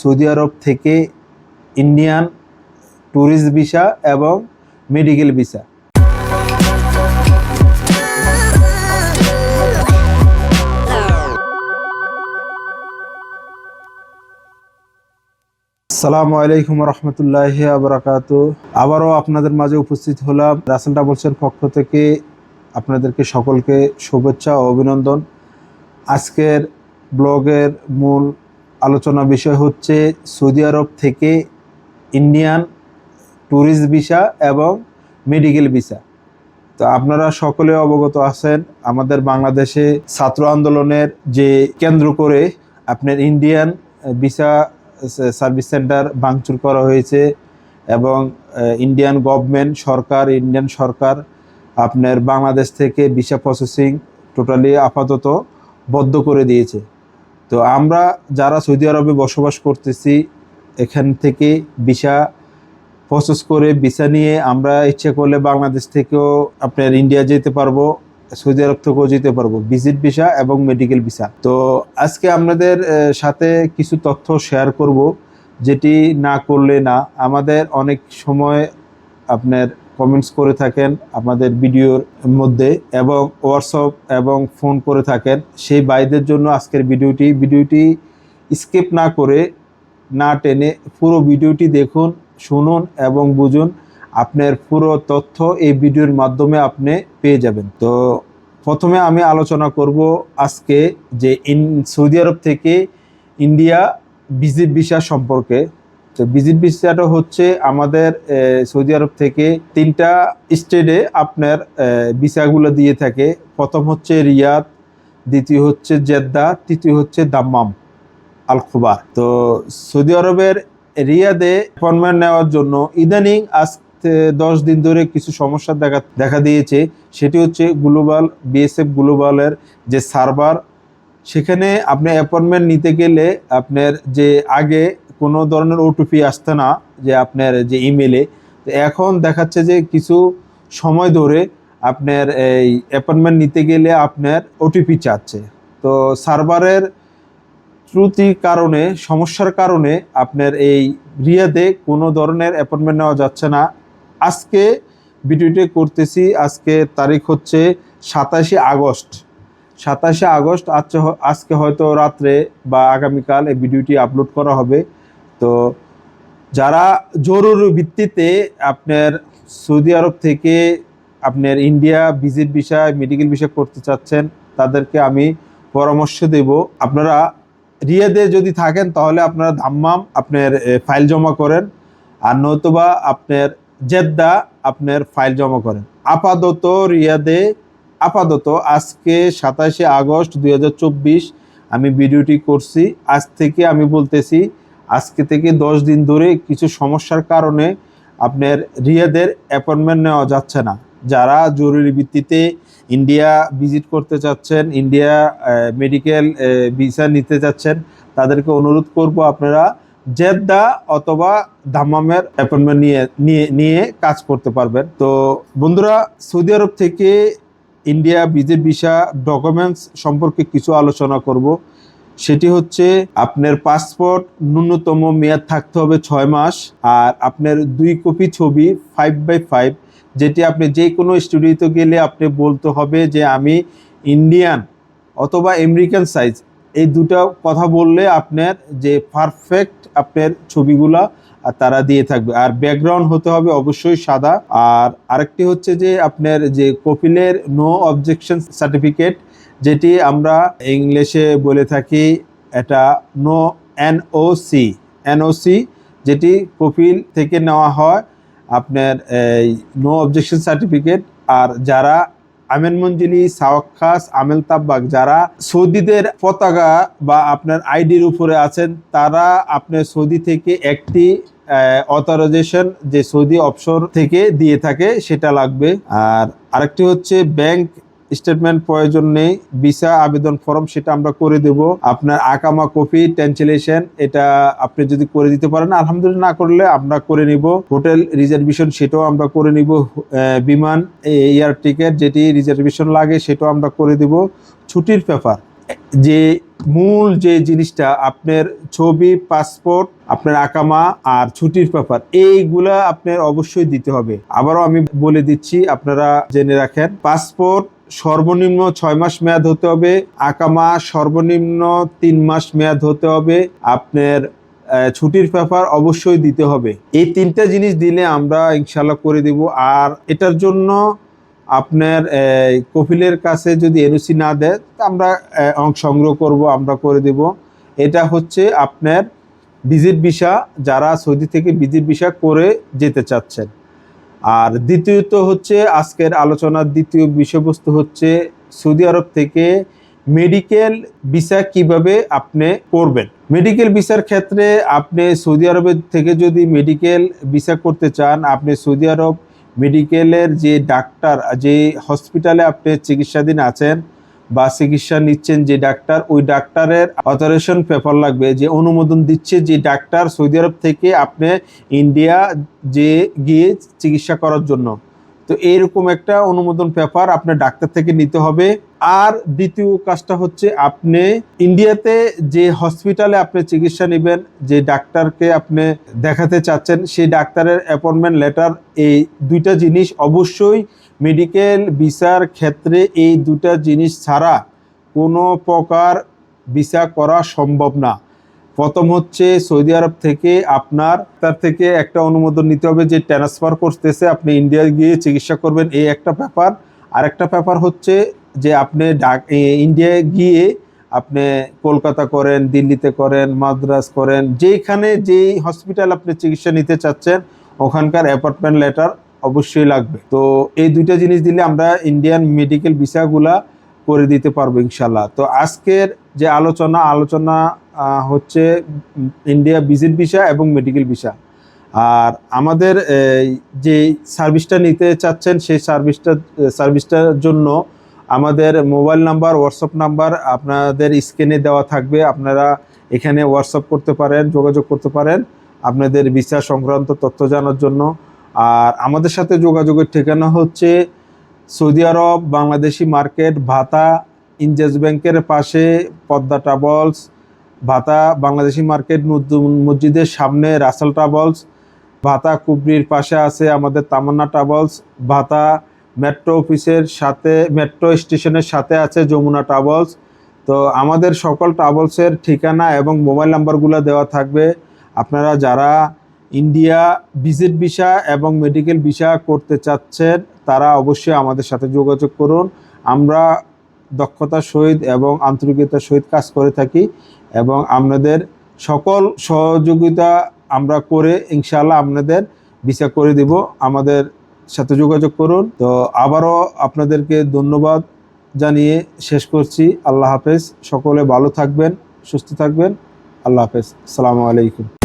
Saudi Arab থেকে Indian tourist visa এবং medical visa আসসালামু আলাইকুম রহমতুল্লাহ আবরাকাত। আবারও আপনাদের মাঝে উপস্থিত হলাম রাসেল ডাবলসের পক্ষ থেকে। আপনাদেরকে সকলকে শুভেচ্ছা ও অভিনন্দন। আজকের ব্লগের মূল আলোচনা বিষয় হচ্ছে সৌদি আরব থেকে ইন্ডিয়ান ট্যুরিস্ট ভিসা এবং মেডিকেল ভিসা তো আপনারা সকলে অবগত আছেন, আমাদের বাংলাদেশে ছাত্র আন্দোলনের যে কেন্দ্র করে আপনার ইন্ডিয়ান ভিসা সার্ভিস সেন্টার ভাঙচুর করা হয়েছে এবং ইন্ডিয়ান গভর্নমেন্ট সরকার ইন্ডিয়ান সরকার আপনার বাংলাদেশ থেকে ভিসা প্রসেসিং টোটালি আপাতত বদ্ধ করে দিয়েছে। তো আমরা যারা সৌদি আরবে বসবাস করতেছি, এখান থেকে ভিসা প্রসেস করে ভিসা নিয়ে আমরা ইচ্ছে করলে বাংলাদেশ থেকেও আপনার ইন্ডিয়া যেতে পারব, সৌদি আরব থেকেও যেতে পারব ভিজিট ভিসা এবং মেডিকেল ভিসা তো আজকে আপনাদের সাথে কিছু তথ্য শেয়ার করব, যেটি না করলে না, আমাদের অনেক সময় আপনার কমেন্টস করে থাকেন আমাদের ভিডিওর মধ্যে এবং হোয়াটসঅ্যাপ এবং ফোন করে থাকেন। সেই ভাইদের জন্য আজকের ভিডিওটি ভিডিওটি স্কিপ না করে না টেনে পুরো ভিডিওটি দেখুন, শুনুন এবং বুঝুন। আপনার পুরো তথ্য এই ভিডিওর মাধ্যমে আপনি পেয়ে যাবেন। তো প্রথমে আমি আলোচনা করব আজকে যে ইন সৌদি আরব থেকে ইন্ডিয়া ভিজিট ভিসা সম্পর্কে। তো ভিজিট ভিসাটা হচ্ছে আমাদের সৌদি আরব থেকে তিনটা স্টেটে আপনার ভিসাগুলো দিয়ে থাকে। প্রথম হচ্ছে রিয়াদ, দ্বিতীয় হচ্ছে জেদ্দা, তৃতীয় হচ্ছে দাম্মাম আল খুবার তো সৌদি আরবের রিয়াদে অ্যাপয়েন্টমেন্ট নেওয়ার জন্য ইদানিং আজ দশ দিন ধরে কিছু সমস্যা দেখা দেখা দিয়েছে। সেটি হচ্ছে গ্লোবাল, বিএসএফ গ্লোবালের যে সার্ভার, সেখানে আপনি অ্যাপয়েন্টমেন্ট নিতে গেলে আপনার যে আগে কোনো ধরনের ওটিপি আসতো না, যে আপনার যে ইমেলে এখন দেখাচ্ছে যে কিছু সময় ধরে আপনার এই অ্যাপয়েন্টমেন্ট নিতে গেলে আপনার ওটিপি চাচ্ছে। তো সার্ভারের ত্রুটির কারণে, সমস্যার কারণে আপনার এই রিয়াতে কোনো ধরনের অ্যাপয়েন্টমেন্ট নেওয়া যাচ্ছে না। আজকে ভিডিওটি করতেছি, আজকে তারিখ হচ্ছে সাতাশে আগস্ট। সাতাশে আগস্ট আজকে আজকে হয়তো রাত্রে বা আগামীকাল এই ভিডিওটি আপলোড করা হবে। তো যারা জরুরি ভিত্তিতে আপনার সৌদি আরব থেকে আপনার ইন্ডিয়া ভিজিট বিষয় মেডিকেল বিষয় করতে চাচ্ছেন, তাদেরকে আমি পরামর্শ দেব। আপনারা রিয়াদে যদি থাকেন, তাহলে আপনারা ধাম্মাম আপনার ফাইল জমা করেন। আর নতুবা আপনার জেদ্দা আপনার ফাইল জমা করেন। আপাতত রিয়াদে, আপাতত আজকে সাতাশে আগস্ট দুই হাজার চব্বিশ আমি ভিডিওটি করছি। আজ থেকে আমি বলতেছি আজকে থেকে দশ দিন ধরে কিছু সমস্যার কারণে আপনার রিয়াদের অ্যাপয়েন্টমেন্ট নেওয়া যাচ্ছে না। যারা জরুরি ভিত্তিতে ইন্ডিয়া ভিজিট করতে চাচ্ছেন ইন্ডিয়া মেডিকেল ভিসা নিতে চাচ্ছেন, তাদেরকে অনুরোধ করব আপনারা জেদ্দা অথবা দাম্মামের অ্যাপয়েন্টমেন্ট নিয়ে নিয়ে নিয়ে কাজ করতে পারবেন। তো বন্ধুরা, সৌদি আরব থেকে ইন্ডিয়া ভিজিট ভিসা ডকুমেন্টস সম্পর্কে কিছু আলোচনা করব। সেটি হচ্ছে আপনার পাসপোর্ট, ন্যূনতম মেয়াদ থাকতে হবে ছয় মাস, আর আপনার দুই কপি ছবি ফাইভ বাই ফাইভ যেটি আপনি যে কোনো স্টুডিওতে গেলে আপনি বলতে হবে যে আমি ইন্ডিয়ান অথবা আমেরিকান সাইজ এই দুটো কথা বললে আপনার যে পারফেক্ট আপনার ছবিগুলা তারা দিয়ে থাকবে। আর ব্যাকগ্রাউন্ড হতে হবে অবশ্যই সাদা। আর আরেকটি হচ্ছে যে আপনার যে কপিলের নো অবজেকশন সার্টিফিকেট যেটি আমরা ইংলিশে বলে থাকি এটা নো এনওসি এনওসি যেটি কপিল থেকে নেওয়া হয় আপনার এই নো অবজেকশন সার্টিফিকেট আর যারা আমেন মঞ্জিলি সাওয়াক্কাস আমেল তাব্বাক, যারা সৌদিদের পতাকা বা আপনার আইডির উপরে আছেন, তারা আপনার সৌদি থেকে একটি অথরাইজেশন যে সৌদি অপসর থেকে দিয়ে থাকে, সেটা লাগবে। আর আরেকটি হচ্ছে ব্যাংক স্টেটমেন্ট প্রয়োজন নেই ভিসা আবেদন ফর্ম সেটা আমরা করে দেব। আপনার আকামা কপি ট্যান্সেলেশন এটা আপনি যদি করে দিতে পারেন, আলহামদুলিল্লাহ না করলে আমরা করে নিব। হোটেল রিজার্ভেশন সেটাও আমরা করে নিব বিমান এয়ার টিকেট যেটি রিজার্ভেশন লাগে সেটাও আমরা করে দিব। ছুটির পেপার, যে মূল যে জিনিসটা, আপনার ছবি পাসপোর্ট আপনার আকামা আর ছুটির পেপার, এইগুলা আপনার অবশ্যই দিতে হবে। আবারও আমি বলে দিচ্ছি, আপনারা জেনে রাখেন পাসপোর্ট সর্বনিম্ন ছয় মাস মেয়াদ হতে হবে আকামা সর্বনিম্ন তিন মাস মেয়াদ হতে হবে। আপনার ছুটির পেপার অবশ্যই দিতে হবে। এই তিনটা জিনিস দিলে আমরা ইনশাল্লাহ করে দিব। আর এটার জন্য আপনার এই, কপিলের কাছে যদি এনওসি না দেয় আমরা সংগ্রহ করব আমরা করে দেব। এটা হচ্ছে আপনার ভিজিট ভিসা যারা সৌদি থেকে ভিজিট ভিসা করে যেতে চাচ্ছেন। আর দ্বিতীয়ত হচ্ছে আজকের আলোচনার দ্বিতীয় বিষয়বস্তু হচ্ছে সৌদি আরব থেকে মেডিকেল ভিসা কীভাবে আপনি করবেন। মেডিকেল ভিসার ক্ষেত্রে আপনি সৌদি আরবের থেকে যদি মেডিকেল ভিসা করতে চান, আপনি সৌদি আরব মেডিকেলের যে ডাক্তার, যে হসপিটালে আপনি চিকিৎসাধীন আছেন বা চিকিৎসা নিচ্ছেন যে ডাক্তার, ওই ডাক্তারের অথরেশন পেপার লাগবে যে অনুমোদন দিচ্ছে যে ডাক্তার সৌদি আরব থেকে আপনি ইন্ডিয়া যে গিয়ে চিকিৎসা করার জন্য। তো এইরকম একটা অনুমোদন পেপার আপনার ডাক্তার থেকে নিতে হবে। আর দ্বিতীয় কাজটা হচ্ছে আপনি ইন্ডিয়াতে যে হসপিটালে আপনি চিকিৎসা নেবেন, যে ডাক্তারকে আপনি দেখাতে চাচ্ছেন, সেই ডাক্তারের অ্যাপয়েন্টমেন্ট লেটার, এই দুইটা জিনিস অবশ্যই মেডিকেল ভিসার ক্ষেত্রে এই দুটা জিনিস ছাড়া কোনো প্রকার ভিসা করা সম্ভব না। প্রথম হচ্ছে সৌদি আরব থেকে আপনার তার থেকে একটা অনুমোদন নিতে হবে যে ট্রান্সফার করতেছে, আপনি ইন্ডিয়া গিয়ে চিকিৎসা করবেন, এই একটা ব্যাপার। আর একটা ব্যাপার হচ্ছে যে আপনি ডাক ইন্ডিয়ায় গিয়ে আপনি কলকাতা করেন, দিল্লিতে করেন, মাদ্রাস করেন যেখানে যেই হসপিটাল আপনি চিকিৎসা নিতে চাচ্ছেন, ওখানকার অ্যাপার্টমেন্ট লেটার অবশ্যই লাগবে। তো এই দুইটা জিনিস দিলে আমরা ইন্ডিয়ান মেডিকেল ভিসাগুলা করে দিতে পারব ইনশাল্লাহ তো আজকের যে আলোচনা আলোচনা হচ্ছে ইন্ডিয়া ভিজিট ভিসা এবং মেডিকেল ভিসা। আর আমাদের যে সার্ভিসটা নিতে চাচ্ছেন, সেই সার্ভিসটা সার্ভিসটার জন্য আমাদের মোবাইল নাম্বার, হোয়াটসঅ্যাপ নাম্বার আপনাদের স্ক্রিনে দেওয়া থাকবে। আপনারা এখানে হোয়াটসঅ্যাপ করতে পারেন, যোগাযোগ করতে পারেন আপনাদের ভিসা সংক্রান্ত তথ্য জানার জন্য। আর আমাদের সাথে যোগাযোগের ঠিকানা হচ্ছে সৌদি আরব বাংলাদেশি মার্কেট ভাতা ইনজেস ব্যাংকের পাশে পদ্মা ট্রাভেলস, ভাতা বাংলাদেশি মার্কেট মসজিদের সামনে রাসেল ট্রাভেলস, ভাতা কুবরির পাশে আছে আমাদের তামান্না ট্রাভেলস, ভাতা মেট্রো অফিসের সাথে, মেট্রো স্টেশনের সাথে আছে যমুনা ট্রাভেলস। তো আমাদের সকল ট্রাভেলসের ঠিকানা এবং মোবাইল নাম্বারগুলো দেওয়া থাকবে। আপনারা যারা ইন্ডিয়া ভিজিট ভিসা এবং মেডিকেল ভিসা করতে চাচ্ছেন, তারা অবশ্যই আমাদের সাথে যোগাযোগ করুন। আমরা দক্ষতার সহিত এবং আন্তরিকতার সহিত কাজ করে থাকি এবং আপনাদের সকল সহযোগিতা আমরা করে ইনশাআল্লাহ আপনাদের বিচার করে দিব। আমাদের সাথে যোগাযোগ করুন। তো আবারও আপনাদেরকে ধন্যবাদ জানিয়ে শেষ করছি। আল্লাহ হাফেজ। সকলে ভালো থাকবেন, সুস্থ থাকবেন। আল্লাহ হাফেজ। আসসালামু আলাইকুম।